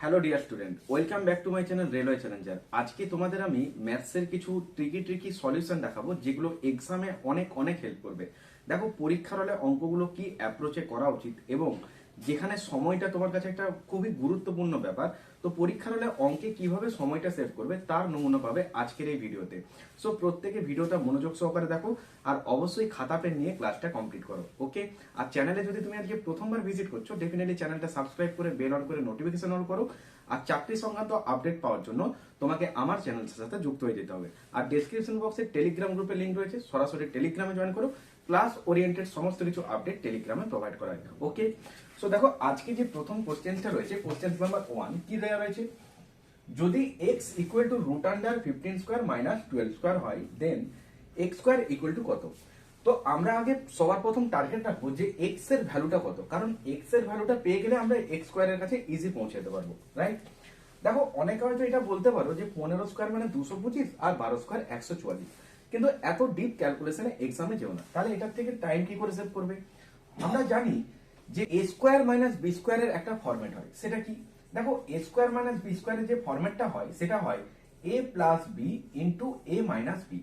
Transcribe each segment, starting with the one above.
Hello dear student welcome back to my channel railway challenger আজকে তোমাদের আমি ম্যাথসের কিছু ট্রিকি ট্রিকি সলিউশন দেখাবো, যেগুলো এক্সামে অনেক অনেক হেল্প করবে। দেখো, পরীক্ষার হলে অঙ্কগুলো কি অ্যাপ্রোচে করা উচিত এবং যেখানে সময়টা তোমার কাছে একটা খুবই গুরুত্বপূর্ণ ব্যাপার, তো পরীক্ষার হলে অঙ্কে কীভাবে সময়টা সেভ করবে তার নমুনা পাবে আজকের এই ভিডিওতে। সো প্রত্যেকে ভিডিওটা মনোযোগ সহকারে দেখো আর অবশ্যই খাতা পেন নিয়ে ক্লাসটা কমপ্লিট করো ওকে আর চ্যানেলে যদি তুমি আজকে প্রথমবার ভিজিট করছ ডেফিনেটলি চ্যানেলটা সাবস্ক্রাইব করে বেল অন করে নোটিফিকেশন অন করো। আর চাকরি সংক্রান্ত আপডেট পাওয়ার জন্য তোমাকে আমার চ্যানেলের সাথে যুক্ত হয়ে যেতে হবে। আর ডেসক্রিপশন বক্সে টেলিগ্রাম গ্রুপের লিঙ্ক রয়েছে, সরাসরি টেলিগ্রামে জয়েন করো ক্লাস ওরিয়েন্টেড সমস্ত কিছু আপডেট টেলিগ্রামে প্রোভাইড করা হয় ওকে সো দেখো, আজকে যে প্রথম কোশ্চেনটা রয়েছে কোশ্চেন নাম্বার ওয়ান কি দেওয়া রয়েছে? যদি X equal to root under fifteen square minus twelve square হয় then X square equal to কত? তো আমরা আগে সবার প্রথম টার্গেট রাখব যে এক্সের ভ্যালুটা কত। কারণ এক্সের ভ্যালুটা পেয়ে গেলে আমরা এক্স স্কোয়ারের কাছে ইজি পৌঁছাতে পারব রাইট দেখো, অনেকে হয়তো এটা বলতে পারো যে পনেরো স্কোয়ার মানে দুশো পঁচিশ আর বারো স্কোয়ার একশো চুয়াল্লিশ। কিন্তু এত ডিপ ক্যালকুলেশনে এক্সামে যেও না। তাহলে এটার থেকে টাইম কি করে সেভ করবে? আমরা জানি যে এ স্কোয়ার মাইনাস বি স্কোয়ারের একটা ফরম্যাট হয়, সেটা কি? দেখো এ স্কোয়ার মাইনাস বি স্কোয়ারের যে ফরম্যাটটা হয়, সেটা হয় A plus B into A minus B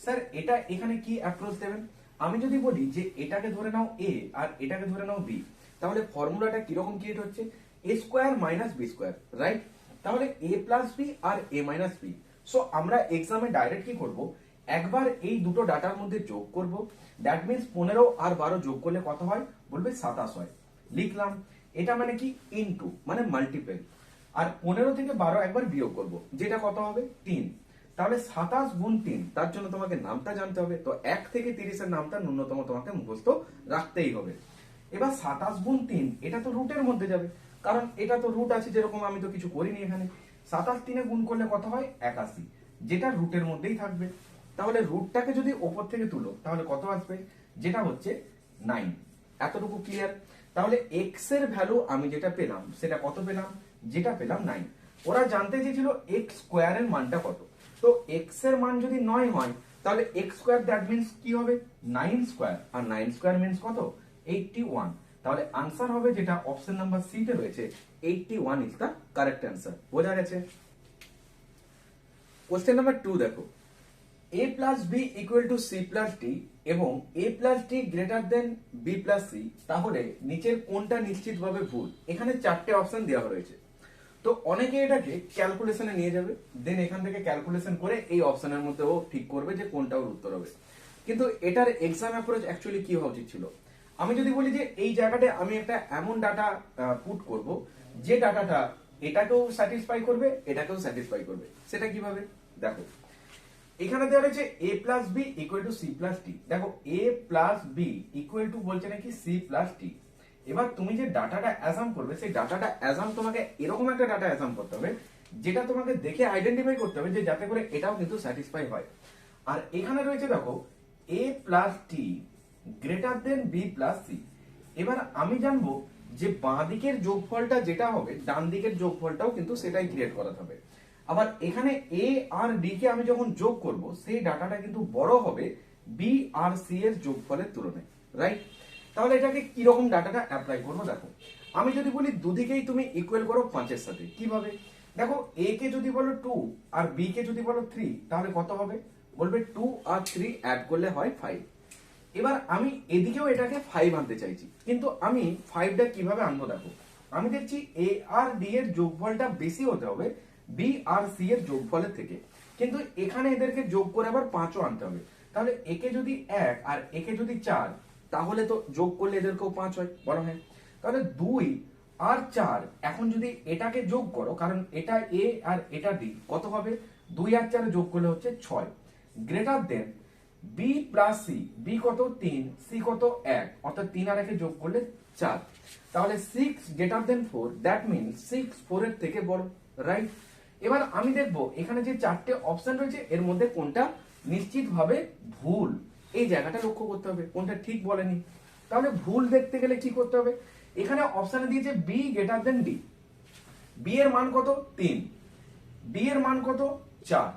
sir এটা এখানে কি অ্যাপ্রোচ দেবেন? আমি যদি বলি যে এটাকে ধরে নাও এ আর এটাকে ধরে নাও বি তাহলে ফর্মুলাটা কীরকম ক্রিয়েট হচ্ছে? A square minus B square right তাহলে এ প্লাস বি আর এ মাইনাস বি সো আমরা এক্সামে ডাইরেক্ট কি করব? একবার এই দুটো ডাটার মধ্যে যোগ করব। দ্যাট মিনস পনেরো আর বারো যোগ করলে কত হয়? বলবে সাতাশ হয়। লিখলাম, এটা মানে কি? ইনটু মানে মাল্টিপেল আর পনেরো থেকে বারো একবার বিয়োগ করব, যেটা কত হবে? তিন। তাহলে সাতাশ গুণ তিন, তার জন্য তোমাকে নামটা জানতে হবে। তো এক থেকে তিরিশের নামটা ন্যূনতম তোমাকে মুখস্থ রাখতেই হবে। এবার সাতাশ গুণ তিন, এটা তো রুটের মধ্যে যাবে। কারণ এটা তো রুট আছে, যেরকম আমি তো কিছু করিনি এখানে। সাতাশ তিনে গুণ করলে কত হয়? একাশি। যেটা রুটের মধ্যেই থাকবে। তাহলে রুটটাকে যদি ওপর থেকে তুলো, তাহলে কত আসবে? যেটা হচ্ছে নাইন এতটুকু ক্লিয়ার তাহলে এক্সের ভ্যালু আমি যেটা পেলাম, সেটা কত পেলাম? যেটা পেলাম নাইন ওরা জানতে চেয়েছিল এক্স স্কোয়ারের মানটা কত। তো এক্সের মান যদি নয় হয়, তাহলে এক্স স্কোয়ার দ্যাট মিনস কি হবে? নাইন স্কোয়ার আর নাইন স্কোয়ার মিনস কত? এইটটি ওয়ান তাহলে আনসার হবে যেটা অপশন নাম্বার সি তে রয়েছে eighty one is the correct answer বোঝা গেছে? কোশ্চেন নাম্বার টু দেখো। A plus B equal to C plus D এবং A plus D greater than B plus C তাহলে নিচের কোনটা নিশ্চিতভাবে ভুল? এখানে চারটে অপশন দেওয়া রয়েছে। তো অনেকে এটাকে ক্যালকুলেশনে নিয়ে যাবে দেন এখান থেকে ক্যালকুলেশন করে এই অপশনের মধ্যে ও ঠিক করবে যে কোনটা ওর উত্তর হবে। কিন্তু এটার এক্সাম অ্যাপ্রোচ অ্যাকচুয়ালি কি হওয়া উচিত ছিল? আমি যদি বলি যে এই জায়গাটায় আমি একটা এমন ডাটা পুট করব, যে ডাটাটা এটাকেও স্যাটিসফাই করবে, এটাকেও স্যাটিসফাই করবে। সেটা কীভাবে? দেখো এখানে দেওয়া রয়েছে A plus B equal to C plus T দেখো A plus B equal to বলছে নাকি সি প্লাস টি এবার তুমি যে ডাটাটা অ্যাজাম করবে, সেই ডাটাটা অ্যাজাম তোমাকে এরকম একটা ডাটা অ্যাজাম করতে হবে, যেটা তোমাকে দেখে আইডেন্টিফাই করতে হবে যে যাতে করে এটাও কিন্তু স্যাটিসফাই হয়। আর এখানে রয়েছে দেখো A plus T greater than B plus C এবার আমি জানব যে বাঁ দিকের যোগফলটা যেটা হবে, ডান দিকের যোগফলটাও কিন্তু সেটাই ক্রিয়েট করাতে হবে। আবার এখানে এ আর ডি কে আমি যখন যোগ করব, সেই ডাটাটা কিন্তু বড় হবে বি আর সি এর যোগফলের তুলনায় রাইট তাহলে এটাকে কীরকম ডাটাটা অ্যাপ্লাই করব দেখো। আমি যদি বলি দুদিকেই তুমি ইকুয়াল করো পাঁচের সাথে, কীভাবে? দেখো এ কে যদি বলো টু আর বি কে যদি বলো থ্রি তাহলে কত হবে? বলবে টু আর থ্রি অ্যাড করলে হয় ফাইভ এবার আমি এদিকেও এটাকে ফাইভ আনতে চাইছি, কিন্তু আমি ফাইভটা কীভাবে আনব দেখো? আমি দেখছি এ আর ডি এর যোগফলটা বেশি হতে হবে বি আর সি এর যোগফলের থেকে। কিন্তু এখানে এদেরকে যোগ করে আবার পাঁচও আনতে হবে। তাহলে একে যদি এক আর একে যদি চার, তাহলে তো যোগ করলে এদেরকেও পাঁচ হয়, বলা হয়। তাহলে দুই আর চার, এখন যদি এটাকে যোগ করো, কারণ এটা এ আর এটা ডি কত হবে? দুই আর চার যোগ করলে হচ্ছে ছয়। Greater than B plus C B কত? তিন সি কত? এক, অর্থাৎ তিন আর একে যোগ করলে চার। তাহলে six greater than four that mean six four এর থেকে বড় রাইট এবার আমি দেখব এখানে যে চারটে অপশন রয়েছে, এর মধ্যে কোনটা নিশ্চিতভাবে ভুল? এই জায়গাটা লক্ষ্য করতে হবে, কোনটা ঠিক বলেনি। তাহলে ভুল দেখতে গেলে কি করতে হবে? এখানে অপশনে দিয়েছে B greater than D B এর মান কত? তিন। ডি এর মান কত? চার।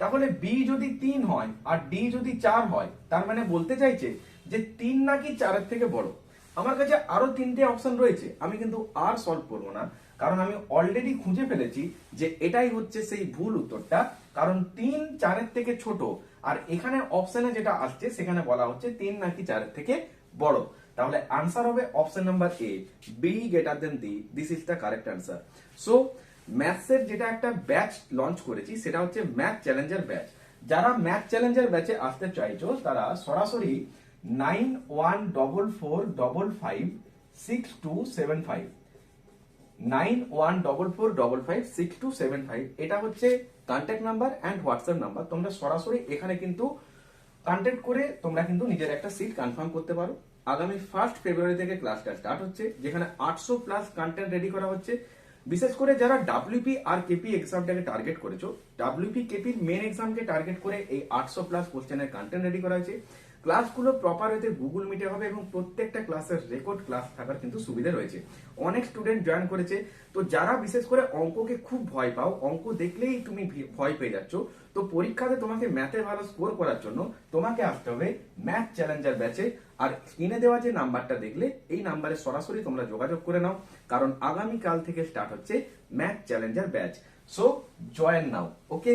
তাহলে বি যদি তিন হয়, আর ডি যদি চার হয়, তার মানে বলতে চাইছে যে তিন নাকি চারের থেকে বড়। আমার কাছে আরও তিনটে অপশন রয়েছে, আমি কিন্তু আর সলভ করব না। কারণ আমি অলরেডি খুঁজে ফেলেছি যে এটাই হচ্ছে সেই ভুল উত্তরটা। কারণ তিন চারের থেকে ছোট, আর এখানে অপশনে যেটা আসছে, সেখানে বলা হচ্ছে তিন নাকি চারের থেকে বড়। তাহলে আনসার হবে option number A B greater than D this is the correct answer so ম্যাথসের যেটা একটা ব্যাচ লঞ্চ করেছি, সেটা হচ্ছে ম্যাথ চ্যালেঞ্জার ব্যাচ যারা ম্যাথ চ্যালেঞ্জার ব্যাচে আসতে চাইছো, তারা সরাসরি nine one double four double five six two seven five nine one double four double five six two seven five এটা হচ্ছে contact number and WhatsApp number তোমরা সরাসরি এখানে কিন্তু কন্ট্যাক্ট করে তোমরা কিন্তু নিজের একটা সিট কনফার্ম করতে পারো। আগামী ফার্স্ট ফেব্রুয়ারি থেকে ক্লাসটা স্টার্ট হচ্ছে, যেখানে আটশো প্লাস কন্টেন্ট রেডি করা হচ্ছে। বিশেষ করে যারা ডাব্লিউপি আর কেপি এক্সামটাকে টার্গেট করেছ ডাব্লিউপি কেপির মেন এক্সামকে টার্গেট করে এই আটশো প্লাস কোশ্চেনের কন্টেন্ট রেডি করা হয়েছে। ক্লাসগুলো প্রপার হতে গুগল মিটে হবে এবং প্রত্যেকটা ক্লাসের রেকর্ড ক্লাস থাকার কিন্তু সুবিধা রয়েছে। অনেক স্টুডেন্ট জয়েন করেছে। তো যারা বিশেষ করে অঙ্ককে খুব ভয় পাও, অঙ্ক দেখলেই তুমি ভয় পেয়ে যাচ্ছ। তো পরীক্ষাতে তোমাকে ম্যাথে ভালো স্কোর করার জন্য তোমাকে আসতে হবে ম্যাথ চ্যালেঞ্জার ব্যাচে আর স্ক্রিনে দেওয়া যে নাম্বারটা দেখলে, এই নাম্বারে সরাসরি তোমরা যোগাযোগ করে নাও। কারণ আগামীকাল থেকে স্টার্ট হচ্ছে math challenger batch so join now okay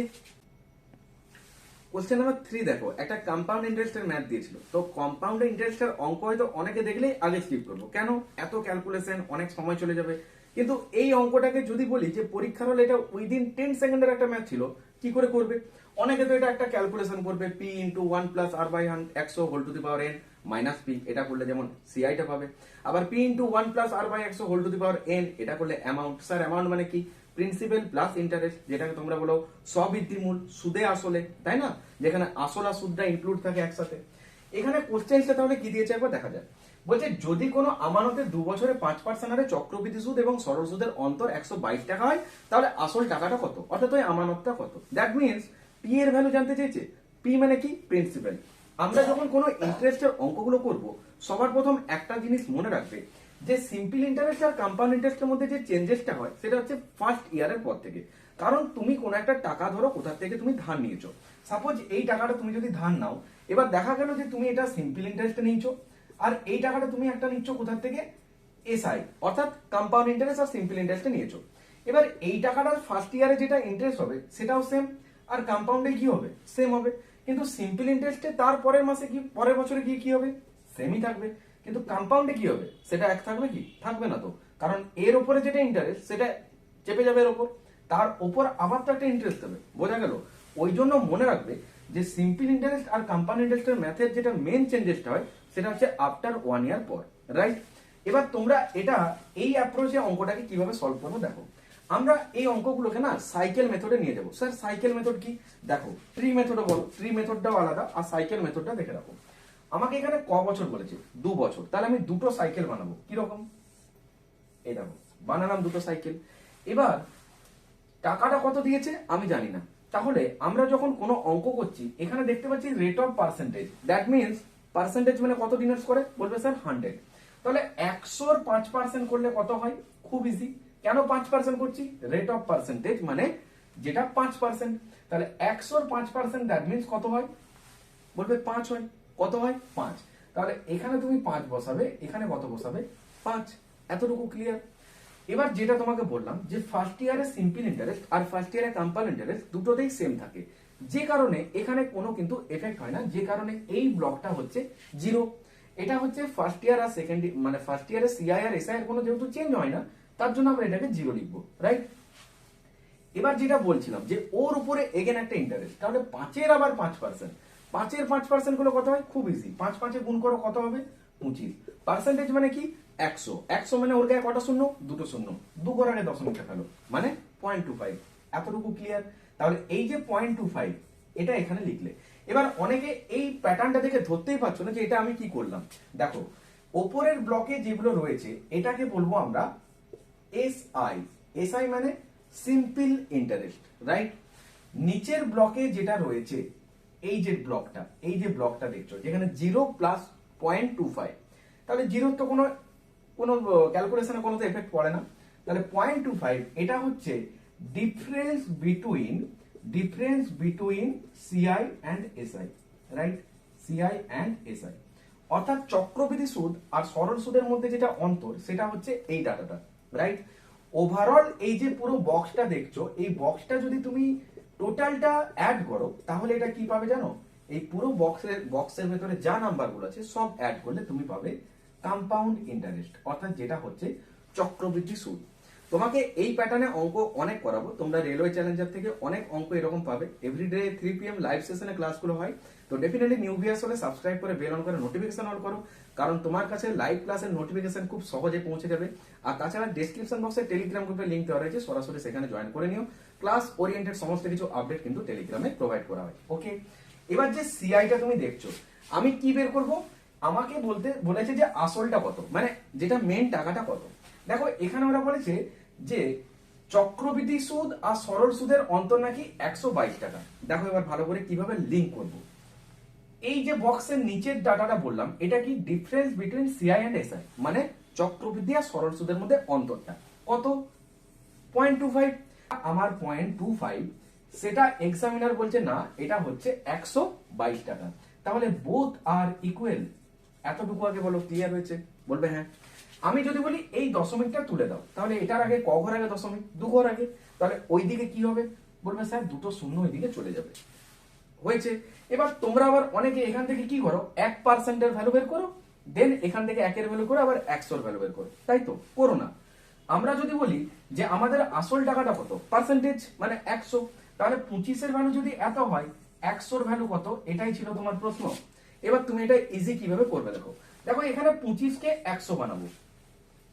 question number three দেখো, একটা কম্পাউন্ড ইন্টারেস্টের ম্যাথ দিয়েছিল। তো কম্পাউন্ড ইন্টারেস্টের অঙ্ক হয়তো অনেকে দেখলেই আগে স্কিপ করব। কেন? এত ক্যালকুলেশন অনেক সময় চলে যাবে। কিন্তু এই অঙ্কটাকে যদি বলি যে পরীক্ষার হলে এটা উইদিন টেন সেকেন্ডের একটা ম্যাথ ছিল, কি করে করবে? অনেকে তো এটা একটা ক্যালকুলেশন করবে P into one plus R by হান একশো whole to the power N minus P এটা করলে যেমন সিআইটা পাবে। আবার P into one plus R by একশো whole to the power N এটা করলে অ্যামাউন্ট স্যার অ্যামাউন্ট মানে কি? প্রিন্সিপাল প্লাস ইন্টারেস্ট যেটাকে তোমরা বলো স্ববৃদ্ধিমূল সুদে আসলে, তাই না? যেখানে আসল আর সুদটা ইনক্লুড থাকে একসাথে। এখানে কোশ্চেনটা তাহলে কি দিয়েছে? একবার দেখা যায় বলছে, যদি কোনো আমানতে দু বছরে পাঁচ পার্সেন্ট হারে চক্রবৃদ্ধি সুদ এবং সরল সুদের অন্তর একশো বাইশ টাকা হয়, তাহলে আসল টাকাটা কত? অর্থাৎ ওই আমানতটা কত? দ্যাট মিনস পি এর ভ্যালু জানতে চেয়েছে। পি মানে কি? প্রিন্সিপাল আমরা যখন কোনো ইন্টারেস্টের অঙ্কগুলো করব, সবার প্রথম একটা জিনিস মনে রাখবে। যে সিম্পল ইন্টারেস্ট আর কম্পাউন্ড ইন্টারেস্টের মধ্যে যে চেঞ্জেসটা হয়, সেটা হচ্ছে ফার্স্ট ইয়ারের পর থেকে। কারণ তুমি কোনো একটা টাকা ধরো কোথা থেকে তুমি ধার নিয়েছো। সাপোজ এই টাকাটা তুমি যদি ধার নাও, এবার দেখা গেল যে তুমি এটা সিম্পল ইন্টারেস্টে নিয়েছো, আর এই টাকাটা তুমি একটা নিচ্ছ কোথা থেকে? এসআই অর্থাৎ কম্পাউন্ড ইন্টারেস্ট আর সিম্পল ইন্টারেস্টে নিয়েছো। এবার এই টাকাটার ফার্স্ট ইয়ারে যেটা ইন্টারেস্ট হবে, সেটাও সেম আর কম্পাউন্ডে কি হবে? সেম হবে। কিন্তু সিম্পল ইন্টারেস্টে তার পরের মাসে কি, পরের বছরে গিয়ে কি হবে? সেমই থাকবে। কিন্তু কম্পাউন্ডে কি হবে? সেটা এক থাকবে কি? থাকবে না তো। কারণ এর উপরে যেটা ইন্টারেস্ট সেটা চেপে যাবে এর উপর। তার উপর আবার তো একটা ইন্টারেস্ট হবে। বোঝা গেল? ওই জন্য মনে রাখবে যে সিম্পল ইন্টারেস্ট আর কম্পাউন্ড ইন্টারেস্টের ম্যাথের যেটা মেন চেঞ্জেসটা হয়, সেটা হচ্ছে আফটার ওয়ান ইয়ার পর রাইট এবার তোমরা এটা, এই অ্যাপ্রোচে অঙ্কটাকে কীভাবে সলভ করব দেখো। আমরা এই অঙ্কগুলোকে না সাইকেল মেথডে নিয়ে যাব। স্যার সাইকেল মেথড কি? দেখো ট্রি মেথডও বলো। ট্রি মেথডটাও আলাদা, আর সাইকেল মেথডটা দেখে রাখো। আমাকে এখানে ক বছর বলেছে? দু বছর। তাহলে আমি দুটো সাইকেল বানাবো। কীরকম এই দেখো, বানালাম দুটো সাইকেল। এবার টাকাটা কত দিয়েছে? আমি জানি না। তাহলে আমরা যখন কোনো অঙ্ক করছি, এখানে দেখতে পাচ্ছি rate of percentage that means percentage মানে কত ডিনার্স করে? বলবে স্যার হান্ড্রেড তাহলে একশোর পাঁচ পার্সেন্ট করলে কত হয়? খুব ইজি কেন পাঁচ পার্সেন্ট করছি? রেট অফ পার্সেন্টেজ মানে যেটা পাঁচ পার্সেন্ট তাহলে একশোর পাঁচ পার্সেন্ট দ্যাট মিনস কত হয়? বলবে পাঁচ হয়। কত হয়? পাঁচ। তাহলে এখানে তুমি পাঁচ বসাবে, এখানে কত বসাবে? পাঁচ। এতটুকু ক্লিয়ার এবার যেটা তোমাকে বললাম যে ফার্স্ট ইয়ারে সিম্পল ইন্টারেস্ট আর ফার্স্ট ইয়ারে কম্পাউন্ড ইন্টারেস্ট দুটোতেই সেম থাকে। যে কারণে এখানে কোনো কিন্তু এফেক্ট হয় না, যে কারণে এই ব্লকটা হচ্ছে জিরো এটা হচ্ছে ফার্স্ট ইয়ার আর সেকেন্ড মানে ফার্স্ট ইয়ারে সিআই আর এসআই এর কোনো যেহেতু চেঞ্জ হয় না, তার জন্য আমরা এটাকে জিরো লিখব রাইট এবার যেটা বলছিলাম যে ওর উপরে এগেন একটা ইন্টারেস্ট তাহলে পাঁচের আবার পাঁচ পার্সেন্ট পাঁচের পাঁচ পার্সেন্টগুলো কত হয়? খুব ইজি পাঁচ পাঁচে গুণ করো, কত হবে? পঁচিশ। পার্সেন্টেজ মানে কি? একশো। একশো মানে ওর গায়ে কটা শূন্য? দুটো শূন্য। দু করে দশমিকটা ফেলো। মানে পয়েন্ট টু ফাইভ এতটুকু ক্লিয়ার তাহলে এই যে পয়েন্ট টু ফাইভ এটা এখানে লিখলে। এবার অনেকে এই প্যাটার্নটা দেখে ধরতেই পারছ না যে এটা আমি কি করলাম। দেখো, ওপরের ব্লকে যেগুলো রয়েছে, এটাকে বলব আমরা এস আই এস আই মানে সিম্পল ইন্টারেস্ট রাইট নিচের ব্লকে যেটা রয়েছে এই যে ব্লকটা, এই যে ব্লকটা দেখছ, যেখানে zero plus point two five তাহলে জিরোর তো কোনো কোনো ক্যালকুলেশনে কোনো তো এফেক্ট পড়ে না। তাহলে পয়েন্ট টু ফাইভ এটা হচ্ছে difference between difference between CI and SI right CI and SI অর্থাৎ চক্রবৃদ্ধি সুদ আর সরল সুদের মধ্যে যেটা অন্তর, সেটা হচ্ছে এই ডাটাটা রাইট ওভারঅল এই যে পুরো বক্সটা দেখছ, এই বক্সটা যদি তুমি টোটালটা অ্যাড করো, তাহলে এটা কি পাবে জানো? এই পুরো বক্সের বক্সের ভেতরে যা নাম্বারগুলো আছে, সব অ্যাড করলে তুমি পাবে কম্পাউন্ড ইন্টারেস্ট অর্থাৎ যেটা হচ্ছে চক্রবৃদ্ধি সুদ। তোমাকে এই প্যাটার্নে অঙ্ক অনেক করাবো। তোমরা রেলওয়ে চ্যালেঞ্জার থেকে অনেক অঙ্ক এরকম পাবে। এভরিডে থ্রি পিএম লাইভ সেশনে ক্লাসগুলো হয়। তো ডেফিনেটলি নিউ ভিয়ার্স হলে সাবস্ক্রাইব করে বেল অন করে নোটিফিকেশন অন করো। কারণ তোমার কাছে লাইভ ক্লাসের নোটিফিকেশন খুব সহজে পৌঁছে যাবে। আর তাছাড়া ডেসক্রিপশন বক্সে টেলিগ্রাম গ্রুপের লিঙ্ক দেওয়া রয়েছে, সরাসরি সেখানে জয়েন করে নিও। ক্লাস ওরিয়েন্টেড সমস্ত কিছু আপডেট কিন্তু টেলিগ্রামে প্রোভাইড করা হয়। ওকে এবার যে সিআইটা তুমি দেখছ, আমি কি বের করব? আমাকে বলতে, বলেছে যে আসলটা কত? মানে যেটা মেন টাকাটা কত? দেখো, এখানে ওরা বলেছে যে চক্রবৃদ্ধি সুদ আর সরল সুদের অন্তর নাকি একশো বাইশ টাকা। দেখো এবার ভালো করে কীভাবে লিঙ্ক করব। এই যে বক্সের নিচের ডাটাটা বললাম, এটা কি difference between CI and SI মানে চক্রবৃদ্ধি আর সরল সুদের মধ্যে অন্তরটা। কত? পয়েন্ট টু ফাইভ আমার পয়েন্ট টু ফাইভ সেটা এক্সামিনার বলছে, না, এটা হচ্ছে একশো বাইশ টাকা। তাহলে বোথ আর ইকুয়েল এতটুকু আগে বলো ক্লিয়ার হয়েছে? বলবে হ্যাঁ। আমি যদি বলি, এই দশমিকটা তুলে দাও। তাহলে এটার আগে ক ঘর আগে দশমিক? দু ঘর আগে। তাহলে ওই দিকে কি হবে? বলবে, স্যার, দুটো শূন্য ওই দিকে চলে যাবে। হয়েছে। এবার তোমরা আবার অনেকে এখান থেকে কি করো? এক পার্সেন্টের ভ্যালু বের করো দেন এখান থেকে একের ভ্যালু করো আবার একশোর ভ্যালু বের করো। তাই তো? করো না। আমরা যদি বলি যে আমাদের আসল টাকাটা কত? পার্সেন্টেজ মানে একশো। তাহলে পঁচিশের ভ্যালু যদি এত হয়, একশোর ভ্যালু কত? এটাই ছিল তোমার প্রশ্ন। এবার তুমি এটা ইজি কীভাবে করবে দেখো। দেখো, এখানে পঁচিশকে একশো বানাবো।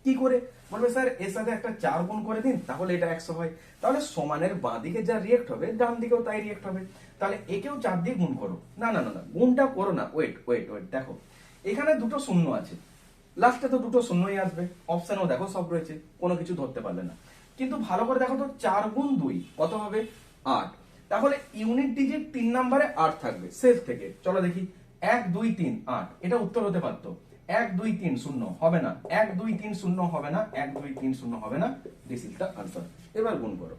কি করে? বলবে, স্যার, এর সাথে একটা চার গুণ করে দিন, তাহলে এটা একশো হয়। তাহলে সমানের বাঁ দিকে যা রিয়েক্ট হবে ডান দিকেও তাই রিয়েক্ট হবে। তাহলে একেও চার দিয়ে গুণ করো। না না না না, গুণটা করো না। ওয়েট ওয়েট ওয়েট দেখো। এখানে দুটো শূন্য আছে। লাস্টে তো দুটো শূন্যই আসবে। অপশানও দেখো, সব রয়েছে। কোনো কিছু ধরতে পারলে না। কিন্তু ভালো করে দেখো তো, চার গুণ দুই, কত হবে? আট। তাহলে ইউনিট ডিজিট তিন নাম্বারে আট থাকবে, শেষ থেকে। চলো দেখি। এক, দুই, তিন, আট। এটা উত্তর হতে পারতো। এক, দুই, তিন, শূন্য হবে না। এক, দুই, তিন, শূন্য হবে না। এক, দুই, তিন, শূন্য হবে না। দিস ইজ দ্য আনসার এবার গুণ করো।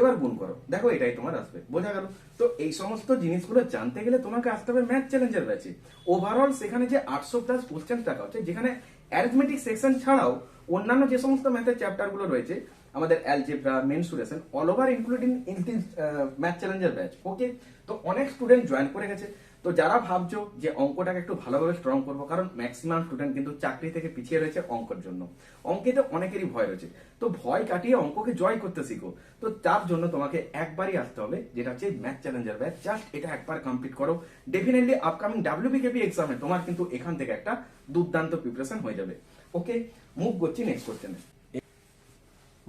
এবার গুণ করো। দেখো এটাই তোমার আসবে। বোঝা গেল? তো এই সমস্ত জিনিসগুলো জানতে গেলে তোমাকে আসতে হবে ম্যাথ চ্যালেঞ্জের ব্যাচে ওভারঅল সেখানে যে আটশো প্লাস কোশ্চেন টাকা হচ্ছে, যেখানে অ্যারিথমেটিক সেকশন ছাড়াও অন্যান্য যে সমস্ত ম্যাথের চ্যাপ্টারগুলো রয়েছে, আমাদের algebra mensuration all over including in math চ্যালেঞ্জের ব্যাচ ওকে তো অনেক স্টুডেন্ট জয়েন করে গেছে। তো যারা ভাবছ যে অঙ্কটাকে একটু ভালোভাবে স্ট্রং করব, কারণ ম্যাক্সিমাম স্টুডেন্ট কিন্তু চাকরি থেকে পিছিয়ে রয়েছে অঙ্কের জন্য। অঙ্কে তো অনেকেরই ভয় রয়েছে। তো ভয় কাটিয়ে অঙ্ককে জয় করতে শিখো। তো তার জন্য তোমাকে একবারই আসতে হবে, যেটা হচ্ছে ম্যাথ চ্যালেঞ্জার ব্যাচ জাস্ট এটা একবার কমপ্লিট করো। ডেফিনেটলি আপকামিং ডাব্লিউবিকেপি এক্সামে তোমার কিন্তু এখান থেকে একটা দুর্দান্ত প্রিপারেশন হয়ে যাবে। ওকে মুভ করছি নেক্সট কোশ্চেনে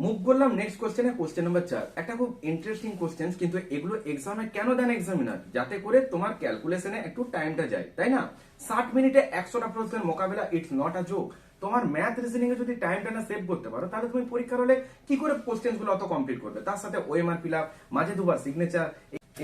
মুভ করলাম নেক্সট কোশ্চেনে কোশ্চেন নাম্বার চার। একটা খুব ইন্টারেস্টিং কোশ্চেন কিন্তু এগুলো এক্সামে কেন দেন এক্সামিনার যাতে করে তোমার ক্যালকুলেশনে একটু টাইমটা যায়, তাই না? ষাট মিনিটে একশোটা প্রশ্নের মোকাবেলা ইটস নট আ জোক তোমার ম্যাথ রিজনিং এ যদি টাইমটা না সেভ করতে পারো, তাহলে তুমি পরীক্ষার হলে কি করে কোশ্চেনগুলো অত কমপ্লিট করবে? তার সাথে ওএমআর ফিল আপ মাঝে দুবার সিগনেচার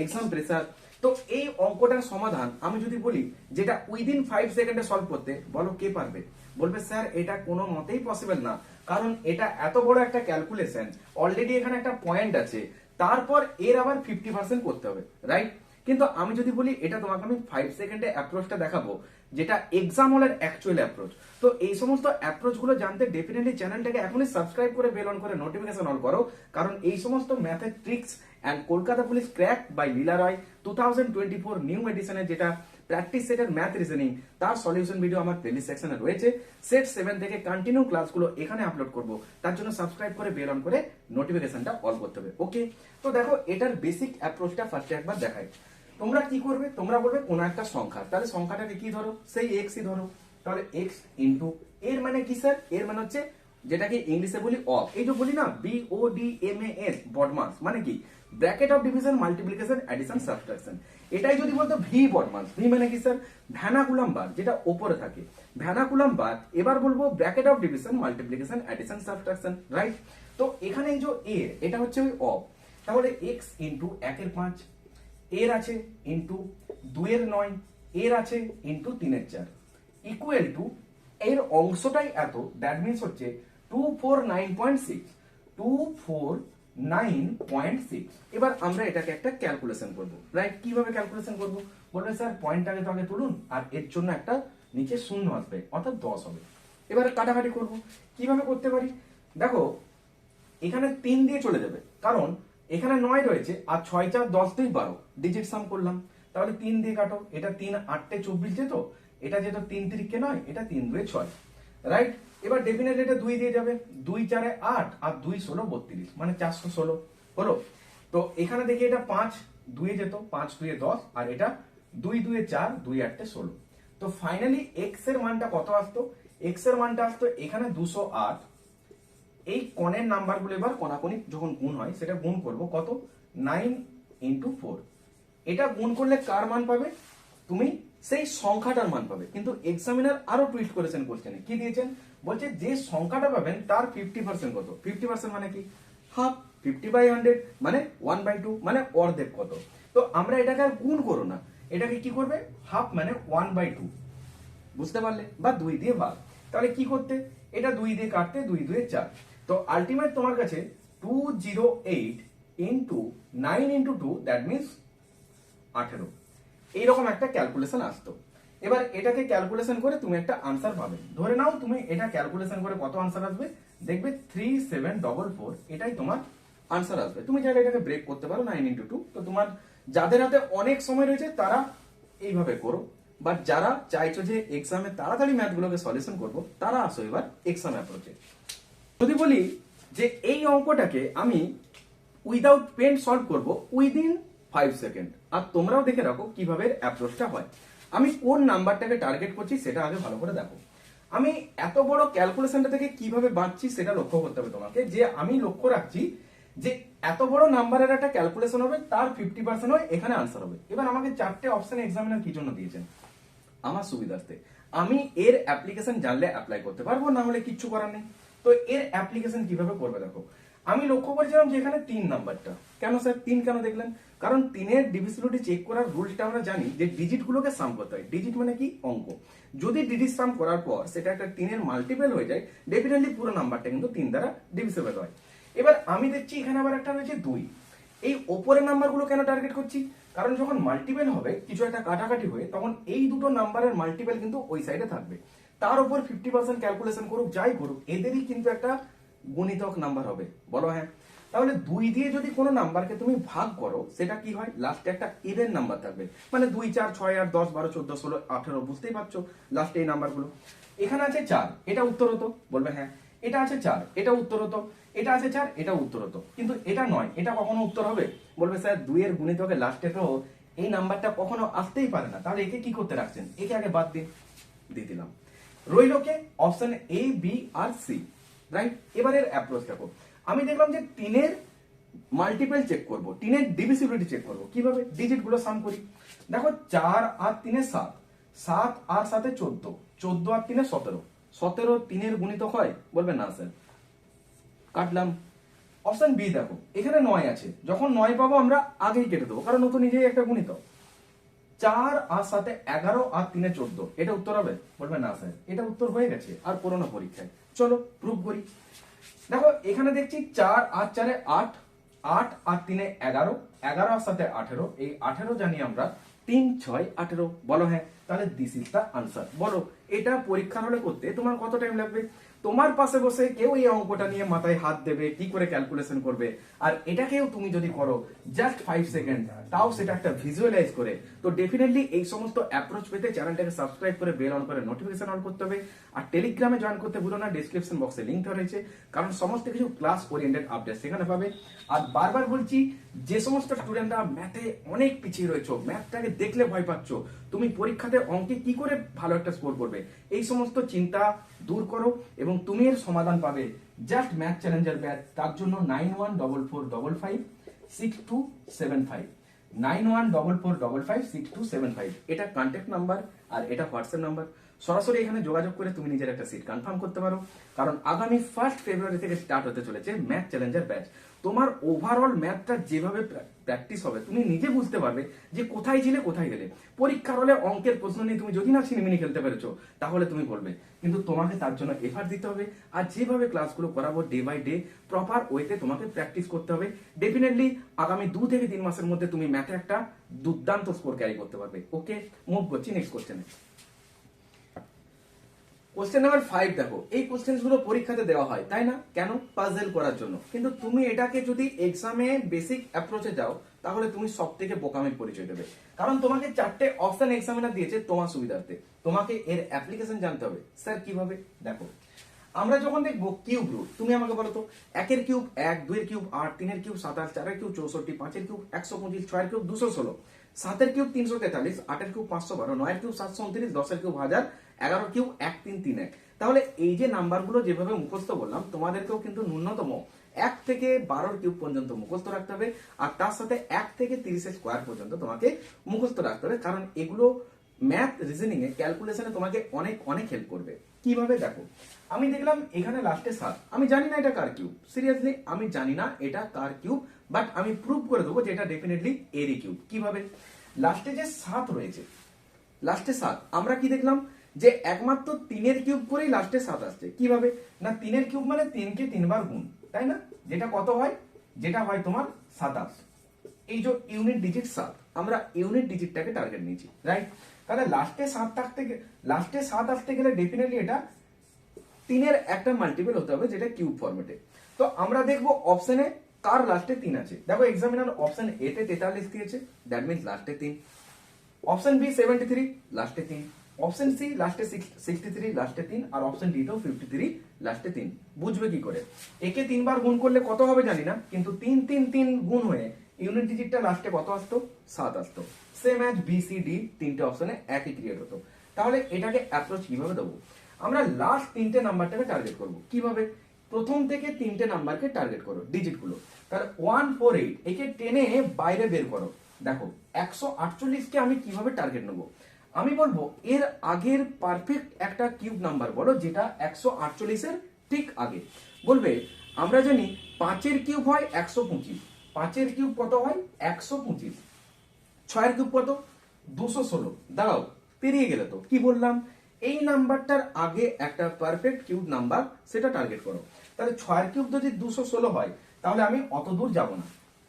এক্সাম প্রেসার তো এই অঙ্কটার সমাধান আমি যদি বলি, যেটা উইদিন ফাইভ সেকেন্ডে সলভ করতে, বলো কে পারবে? বলবে, স্যার, এটা কোনো মতেই পসিবল না। কারণ এটা এত বড় একটা ক্যালকুলেশন অলরেডি এখানে একটা পয়েন্ট আছে, তারপর এর আবার ফিফটি পার্সেন্ট করতে হবে রাইট কিন্তু আমি যদি বলি, এটা তোমাকে আমি ফাইভ সেকেন্ডে অ্যাপ্রোচটা দেখাবো, যেটা এক্সাম হলের অ্যাকচুয়াল অ্যাপ্রোচ তো এই সমস্ত অ্যাপ্রোচগুলো জানতে ডেফিনেটলি চ্যানেলটাকে এখনই সাবস্ক্রাইব করে বেল অন করে নোটিফিকেশন অন করো, কারণ এই সমস্ত ম্যাথের tricks and Kolkata police crack by Leela Roy two thousand twenty four new এডিশনের যেটা প্র্যাকটিস সেটের ম্যাথ রিজনিং তার সলিউশন ভিডিও আমার প্লেলিস্ট সেকশনে রয়েছে। সেট সেভেন থেকে কন্টিনিউ ক্লাসগুলো এখানে আপলোড করব। তার জন্য সাবস্ক্রাইব করে বেল অন করে নোটিফিকেশনটা অল করতে হবে ওকে তো দেখো, এটার বেসিক অ্যাপ্রোচটা ফার্স্টে একবার দেখাই। তোমরা কি করবে? তোমরা বলবে কোন একটা সংখ্যা। তাহলে সংখ্যাটাকে কি ধরো? সেই এক্সই ধরো। তাহলে এক্স ইন্টু এর মানে কি স্যার এর মানে হচ্ছে যেটাকে ইংলিশে বলি অফ। এই যে বলি না B O D M A S BODMAS মানে কি? Bracket of division multiplication addition subtraction এটাই যদি বলতো ভি বডমাস ভি মানে কি স্যার ভ্যানাকুলাম বার যেটা ওপরে থাকে। ভ্যানাকুলাম বার এবার বলব bracket of division multiplication addition subtraction right তো এখানে এই যে এ এটা হচ্ছে ওই অফ তাহলে এক্স ইন্টু একের পাঁচ, এর আছে ইন্টু দুয়ের নয়, এর আছে ইন্টু তিনের চার। ইকুয়াল টু এর অংশটাই এত দ্যাট মিনস হচ্ছে two four nine point six two four nine point six এবার আমরা এটাকে একটা ক্যালকুলেশন করব। রাইট কীভাবে ক্যালকুলেশন করব? বলবে, স্যার পয়েন্টটাকে তো আগে তুলুন, আর এর জন্য একটা নিচে শূন্য আসবে, অর্থাৎ দশ হবে। এবার কাটাকাটি করব। কীভাবে করতে পারি? দেখো, এখানে তিন দিয়ে চলে যাবে, কারণ এখানে নয় রয়েছে, আর ছয়, চার, দশ দুই বারো। ডিজিট সাম করলাম। তাহলে তিন দিয়ে কাটো, এটা তিন আটটে চব্বিশ যেত, এটা যেত তিন তিরিখে নয়, এটা তিন দুয়ে ছয়। রাইট এবার ডেফিনেটলি এটা দুই দিয়ে যাবে, দুই চারে আট আর দুই ষোলো বত্রিশ মানে চারশো ষোলো, হলো? তো এখানে দেখি এটা পাঁচ দুয়ে যেত, পাঁচ দুয়ে দশ, আর এটা দুই দুয়ে চার, দুই আটটে ষোলো। তো ফাইনালি এক্সের মানটা কত আসতো? এক্সের মানটা আসতো এখানে দুশো আট। এই কনের নাম্বারগুলো এবার কনাকনি যখন গুণ হয়, সেটা গুণ করব কত? নাইন ইন্টু ফোর এটা গুণ করলে কার মান পাবে? তুমি সেই সংখ্যাটার মান পাবে। কিন্তু এক্সামিনার আরও টুইট করেছেন কোশ্চেনে কি দিয়েছেন? বলছে যে সংখ্যাটা পাবেন তার ফিফটি পার্সেন্ট কত? ফিফটি পার্সেন্ট মানে কি? হাফ ফিফটি বাই হান্ড্রেড মানে ওয়ান বাই টু মানে অর্ধেক কত? তো আমরা এটাকে আর গুণ করো না। এটাকে কি করবে? হাফ মানে ওয়ান বাই টু বুঝতে পারলে? বা দুই দিয়ে ভাগ। তাহলে কি করতে? এটা দুই দিয়ে কাটতে দুই দুয়ে চার। তো আলটিমেট তোমার কাছে two zero eight into nine into two that means আঠেরো। এইরকম একটা ক্যালকুলেশন আসতো। এবার এটাকে ক্যালকুলেশন করে তুমি একটা আনসার পাবে। ধরে নাও তুমি এটা ক্যালকুলেশন করে কত আনসার আসবে? দেখবে থ্রি সেভেন ডবল ফোর এটাই তোমার আনসার আসবে। তুমি চাইলে এটাকে ব্রেক করতে পারো নাইন ইন্টু টু তো তোমার যাদের হাতে অনেক সময় রয়েছে, তারা এইভাবে করো। বাট যারা চাইছো যে এক্সামে তাড়াতাড়ি ম্যাথগুলোকে সলিউশন করব, তারা আসো এবার এক্সাম অ্যাপ্রোচে যদি বলি যে এই অঙ্কটাকে আমি উইদাউট পেন সলভ করব উইদিন ফাইভ সেকেন্ড আর তোমরাও দেখে রাখো কীভাবে অ্যাপ্রোচটা হয়। আমি কোন নাম্বারটাকে টার্গেট করছি সেটা আগে ভালো করে দেখো। আমি এত বড় ক্যালকুলেশনটা থেকে কীভাবে বাঁচছি সেটা লক্ষ্য করতে হবে তোমাকে, যে আমি লক্ষ্য রাখছি যে এত বড় নাম্বারের একটা ক্যালকুলেশন হবে, তার ফিফটি পার্সেন্ট হয় এখানে আনসার হবে। এবার আমাকে চারটে অপশন এক্সামিনার কি জন্য দিয়েছেন? আমার সুবিধার্থে। আমি এর অ্যাপ্লিকেশন জানলে অ্যাপ্লাই করতে পারব, না হলে কিচ্ছু করার নেই। তো এর অ্যাপ্লিকেশন কীভাবে করবে দেখো। আমি লক্ষ্য করেছিলাম যে এখানে তিন নাম্বারটা। কেন স্যার তিন কেন দেখলেন? কারণ তিনের ডিভিসিবিলিটি চেক করার রুলটা আমরা জানি যে ডিজিট গুলোকে সাম করতে হয়। ডিজিট মানে কি? অঙ্ক। যদি ডিজিট সাম করার পর সেটা একটা তিনের মাল্টিপেল হয়ে যায় ডেফিনেটলি পুরো নাম্বারটা কিন্তু তিন দ্বারা ডিভিসিবল হয়। এবার আমি দেখছি এখানে আবার একটা রয়েছে দুই। এই ওপরের নাম্বারগুলো কেন টার্গেট করছি? কারণ যখন মাল্টিপেল হবে, কিছু একটা কাটাকাটি হয়ে, তখন এই দুটো নাম্বারের মাল্টিপেল কিন্তু ওই সাইডে থাকবে। তার উপর ফিফটি পার্সেন্ট ক্যালকুলেশন করুক, যাই করুক, এদেরই কিন্তু একটা গুণিতক নাম্বার হবে। বলো হ্যাঁ। তাহলে দুই দিয়ে যদি কোনো নাম্বারকে তুমি ভাগ করো, সেটা কি হয়? লাস্টে একটা ইভেন নাম্বার থাকবে। মানে দুই, চার, ছয়, আট, দশ, বারো, চোদ্দ, ষোলো, আঠেরো, বুঝতেই পারছ? লাস্টে এই নাম্বারগুলো। এখানে আছে চার, এটা উত্তর হতো। বলবে হ্যাঁ। এটা আছে চার, এটা উত্তর হতো। এটা আছে চার, এটা উত্তর হতো। কিন্তু এটা নয়, এটা কখনো উত্তর হবে? বলবে স্যার, দুইয়ের গুণিতকে লাস্টে তো এই নাম্বারটা কখনো আসতেই পারে না। তাহলে একে কি করতে রাখছেন? একে আগে বাদ দিন দিয়ে দিলাম। রইল কে? অপশন এ বি আর সি রাইট এবারের অ্যাপ্রোচ দেখো। আমি দেখলাম যে তিনের মাল্টিপল চেক করব তিনের ডিভিসিবিলিটি চেক করব। কীভাবে? ডিজিটগুলো সাম করি। দেখো, চার আর তিনে সাত সাত আর সাথে চোদ্দ চোদ্দ আর তিনে সতেরো। সতেরো তিনের গুণিত হয়, বলবে না স্যার। কাটলাম। অপশন বি দেখো, এখানে নয় আছে। যখন নয় পাবো, আমরা আগেই কেটে দেবো, কারণ তো নিজেই একটা গুণিত চার আর সাথে এগারো আর তিনে চোদ্দ। এটা উত্তর হবে? বলবে না স্যার। এটা উত্তর হয়ে গেছে, আর পুরোনো পরীক্ষায়। চলো প্রুভ করি। দেখো, এখানে দেখছি চার আট চারে আট আট আর তিনে এগারো এগারো আর সাথে আঠেরো, এই আঠেরো জানি আমরা, তিন, ছয়, আঠেরো, বলো হ্যাঁ তাহলে দিস ইজ দ্য আনসার বলো, এটা পরীক্ষার হলে করতে তোমার কত টাইম লাগবে? তোমার পাশে বসে কেউ এই অঙ্কটা নিয়ে মাথায় হাত দেবে, কি করে ক্যালকুলেশন করবে? আর এটাকেও তুমি যদি করো জাস্ট ফাইভ সেকেন্ড তাও সেটা একটা ভিজুয়ালাইজ করে, তো ডেফিনেটলি এই সমস্ত অ্যাপ্রোচ পেতে চ্যানেলটাকে সাবস্ক্রাইব করে বেল অন করে নোটিফিকেশন অন করতে হবে। আর টেলিগ্রামে জয়েন করতে ভুলো না ডিসক্রিপশন বক্সে লিঙ্ক দেওয়া রয়েছে, কারণ সমস্ত কিছু ক্লাস ওরিয়েন্টেড আপডেট সেখানে পাবে। আর বারবার বলছি, যে সমস্ত স্টুডেন্টরা ম্যাথে অনেক পিছিয়ে রয়েছে ম্যাথটাকে দেখলে ভয় পাচ্ছ, তুমি পরীক্ষাতে অঙ্কে কি করে ভালো একটা স্কোর করবে? এই সমস্ত চিন্তা দূর করো এবং তুমি এর সমাধান পাবে। জাস্ট ম্যাথ চ্যালেঞ্জার ব্যাচ তার জন্য nine one double four double five six two seven five nine one double four double five six two seven five এটা কন্ট্যাক্ট নাম্বার আর এটা হোয়াটসঅ্যাপ নাম্বার সরাসরি এখানে যোগাযোগ করে তুমি নিজের একটা সিট কনফার্ম করতে পারো। কারণ আগামী ফার্স্ট ফেব্রুয়ারি থেকে স্টার্ট হতে চলেছে ম্যাথ চ্যালেঞ্জার ব্যাচ তোমার ওভারঅল ম্যাথটা যেভাবে প্র্যাকটিস হবে, তুমি নিজে বুঝতে পারবে যে কোথায় ছিলে কোথায় গেলে। পরীক্ষার হলে অঙ্কের প্রশ্ন নিয়ে তুমি যদি না ছিনিমিনি খেলতে পেরেছ, তাহলে তুমি বলবে কিন্তু তোমাকে তার জন্য এফার্ট দিতে হবে, আর যেভাবে ক্লাসগুলো করাবো ডে বাই ডে প্রপার ওয়েতে তোমাকে প্র্যাকটিস করতে হবে। ডেফিনেটলি আগামী দু থেকে তিন মাসের মধ্যে তুমি ম্যাথে একটা দুর্দান্ত স্কোর ক্যারি করতে পারবে। ওকে মুভ করছি নেক্সট কোশ্চেনে কোশ্চেন নাম্বার ফাইভ দেখো। এই কোশ্চেনগুলো পরীক্ষাতে দেওয়া হয়, তাই না? কেন? পাজেল করার জন্য। কিন্তু তুমি এটাকে যদি এক্সামে বেসিক অ্যাপ্রোচে যাও, তাহলে তুমি সব থেকে বোকামির পরিচয় দেবে। কারণ তোমাকে চারটে অপশন এক্সামিনার দিয়েছে তোমার সুবিধার্থে। তোমাকে এর অ্যাপ্লিকেশন জানতে হবে। স্যার, কীভাবে? দেখো। আমরা যখন দেখব কিউব রুট তুমি আমাকে বলো তো, একের কিউব এক, দুইয়ের কিউব আট, তিনের কিউব সাতাশ, চারের কিউব চৌষট্টি, পাঁচের কিউব একশো পঁচিশ, ছয়ের কিউব দুশো ষোলো। সাতের কিউব তিনশো তেতাল্লিশ, আটের কিউব পাঁচশো বারো, নয়ের কিউব সাতশো উনত্রিশ, দশের কিউব হাজার এগারো কিউব এক তিন তিন এক। তাহলে এই যে নাম্বারগুলো যেভাবে মুখস্থ বললাম, তোমাদেরকেও কিন্তু ন্যূনতম এক থেকে বারোর কিউব পর্যন্ত মুখস্থ রাখতে হবে, আর তার সাথে এক থেকে তিরিশের স্কোয়ার পর্যন্ত তোমাকে মুখস্থ রাখতে হবে, কারণ এগুলো ম্যাথ রিজনিং এ ক্যালকুলেশনে তোমাকে অনেক অনেক হেল্প করবে। কীভাবে? দেখো, আমি দেখলাম এখানে লাস্টে সাত। আমি জানি না এটা কার কিউব সিরিয়াসলি আমি জানি না এটা কার কিউব বাট আমি প্রুভ করে দেবো যে এটা ডেফিনেটলি এরই কিউব কীভাবে? লাস্টে যে সাত রয়েছে লাস্টে সাত, আমরা কি দেখলাম? যে একমাত্র তিনের কিউব করেই লাস্টে সাত আসছে। কীভাবে? না, তিনের কিউব মানে তিনকে তিনবার গুণ, তাই না? যেটা কত হয়? যেটা হয় তোমার সাতাশ এই যে ইউনিট ডিজিট সাত, আমরা ইউনিট ডিজিটটাকে টার্গেট নিয়েছি রাইট তাহলে লাস্টে সাত থাকতে লাস্টে সাত আসতে গেলে ডেফিনেটলি এটা তিনের একটা মাল্টিপল হতে হবে, যেটা কিউব ফরম্যাটে তো আমরা দেখব অপশনে কার লাস্টে তিন আছে। দেখো এক্সামিনার অপশন এ তে তেতাল্লিশ দিয়েছে দ্যাট মিনস লাস্টে তিন। অপশন বি সেভেন্টি থ্রি লাস্টে তিন। অপশন সি লাস্টে সিক্সটি থ্রি লাস্টে তিন, আর অপশন ডি তেও ফিফটি থ্রি লাস্টে তিন। বুঝবে কি করে? একে তিনবার গুণ করলে কত হবে জানি না, কিন্তু তিন তিন তিন গুণ হয়ে ইউনিট ডিজিটটা লাস্টে কত আসতো? সাত আসতো। Same as B C D তিনটে অপশনে একই ক্রিয়েট হতো। তাহলে এটাকে অ্যাপ্রোচ কীভাবে দেবো? আমরা লাস্ট তিনটে নাম্বারটাকে টার্গেট করব। কীভাবে? প্রথম থেকে তিনটে নাম্বারকে টার্গেট করো ডিজিটগুলো। তাহলে ওয়ান ফোর এইট একে টেনে বাইরে বের করো। দেখো, একশো আটচল্লিশকে আমি কীভাবে টার্গেট নেব? আমি বলব, এর আগের পারফেক্ট একটা কিউব নাম্বার বলো, যেটা একশো আটচল্লিশের ঠিক আগে। বলবে, আমরা জানি পাঁচের কিউব হয় একশো পঁচিশ, পাঁচের কিউব কত হয়? একশো পঁচিশ। ছয়ের কিউব কত? দুশো ষোলো। দাঁড়াও, পেরিয়ে গেলে তো, কি বললাম? এই নাম্বারটার আগে একটা পারফেক্ট কিউব নাম্বার সেটা টার্গেট করো। তাহলে ছয়ের কিউব যদি দুশো ষোলো হয়, তাহলে আমি অত দূর যাব না।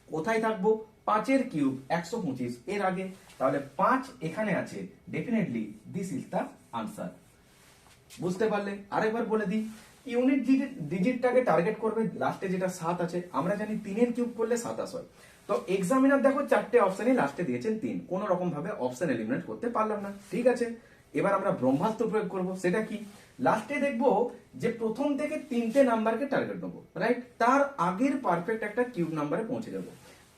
কোথায় থাকব? পাঁচের কিউব একশো পঁচিশ। এর আগে। তাহলে পাঁচ এখানে আছে। Definitely this is the answer বুঝতে পারলে? আরেকবার বলে দিই ইউনিট ডিজিটটাকে টার্গেট করবে। লাস্টে যেটা সাত আছে, আমরা জানি তিনের কিউব করলে সাতাশ হয়। তো এক্সামিনার দেখো, চারটে অপশনই লাস্টে দিয়েছেন তিন। কোন রকম ভাবে অপশন এলিমিনেট করতে পারলাম না। ঠিক আছে? এবার আমরা ব্রহ্মাস্ত্র প্রয়োগ করব। সেটা কি? লাস্টে দেখব যে প্রথম থেকে তিনটে নাম্বারকে টার্গেট দেবো রাইট তার আগের পারফেক্ট একটা কিউব নাম্বারে পৌঁছে যাব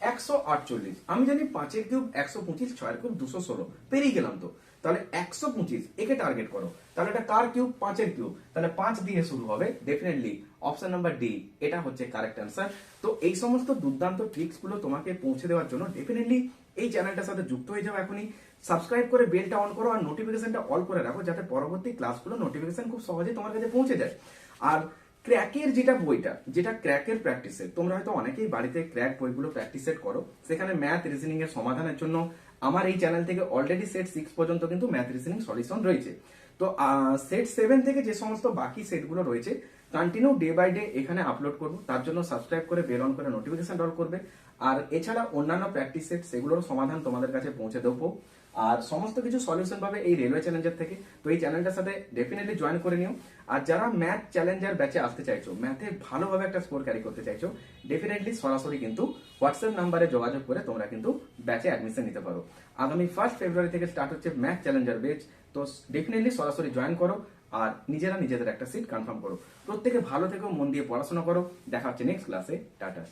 একশো আটচল্লিশ। আমি জানি পাঁচের কিউব একশো পঁচিশ, ছয়ের কিউব দুশো ষোলো। পেরিয়ে গেলাম তো। তাহলে একশো পঁচিশ, একে টার্গেট করো। তাহলে এটা কার কিউব? পাঁচের কিউব। তাহলে পাঁচ দিয়ে শুরু হবে ডেফিনেটলি অপশন নাম্বার ডি এটা হচ্ছে কারেক্ট অ্যান্সার তো এই সমস্ত দুর্দান্ত ট্রিক্সগুলো তোমাকে পৌঁছে দেওয়ার জন্য ডেফিনেটলি এই চ্যানেলটার সাথে যুক্ত হয়ে যাও এখনই। সাবস্ক্রাইব করে বেলটা অন করো আর নোটিফিকেশনটা অল করে রাখো যাতে পরবর্তী ক্লাসগুলো নোটিফিকেশন খুব সহজে তোমার কাছে পৌঁছে যায়। আর ক্র্যাকের যেটা বইটা, যেটা ক্র্যাকের প্র্যাকটিস তোমরা হয়তো অনেকেই বাড়িতে ক্র্যাক বইগুলো প্র্যাকটিস করো, সেখানে ম্যাথ রিজনিং এর সমাধানের জন্য আমার এই চ্যানেল থেকে অলরেডি সেট সিক্স পর্যন্ত কিন্তু ম্যাথ রিজনিং সলিউশন রয়েছে। তো সেট সেভেন থেকে যে সমস্ত বাকি সেটগুলো রয়েছে কন্টিনিউ ডে বাই ডে এখানে আপলোড করব, তার জন্য সাবস্ক্রাইব করে বেল অন করে নোটিফিকেশন অল করবে। আর এছাড়া অন্যান্য প্র্যাকটিস সেট সেগুলোর সমাধান তোমাদের কাছে পৌঁছে দেবো। আর সমস্ত কিছু সলিউশন পাবে এই রেলওয়ে চ্যালেঞ্জার থেকে। তো এই চ্যানেলটার সাথে ডেফিনেটলি জয়েন করে নিও। আর যারা ম্যাথ চ্যালেঞ্জার ব্যাচে আসতে চাইছো ম্যাথে ভালোভাবে একটা স্কোর ক্যারি করতে চাইছো ডেফিনেটলি সরাসরি কিন্তু হোয়াটসঅ্যাপ নাম্বারে যোগাযোগ করে তোমরা কিন্তু ব্যাচে অ্যাডমিশন নিতে পারো। আগামী ফার্স্ট ফেব্রুয়ারি থেকে স্টার্ট হচ্ছে ম্যাথ চ্যালেঞ্জার ব্যাচ তো ডেফিনেটলি সরাসরি জয়েন করো আর নিজেরা নিজেদের একটা সিট কনফার্ম করো। প্রত্যেকে ভালো থেকো, মন দিয়ে পড়াশোনা করো। দেখা হচ্ছে নেক্সট ক্লাসে টাটা।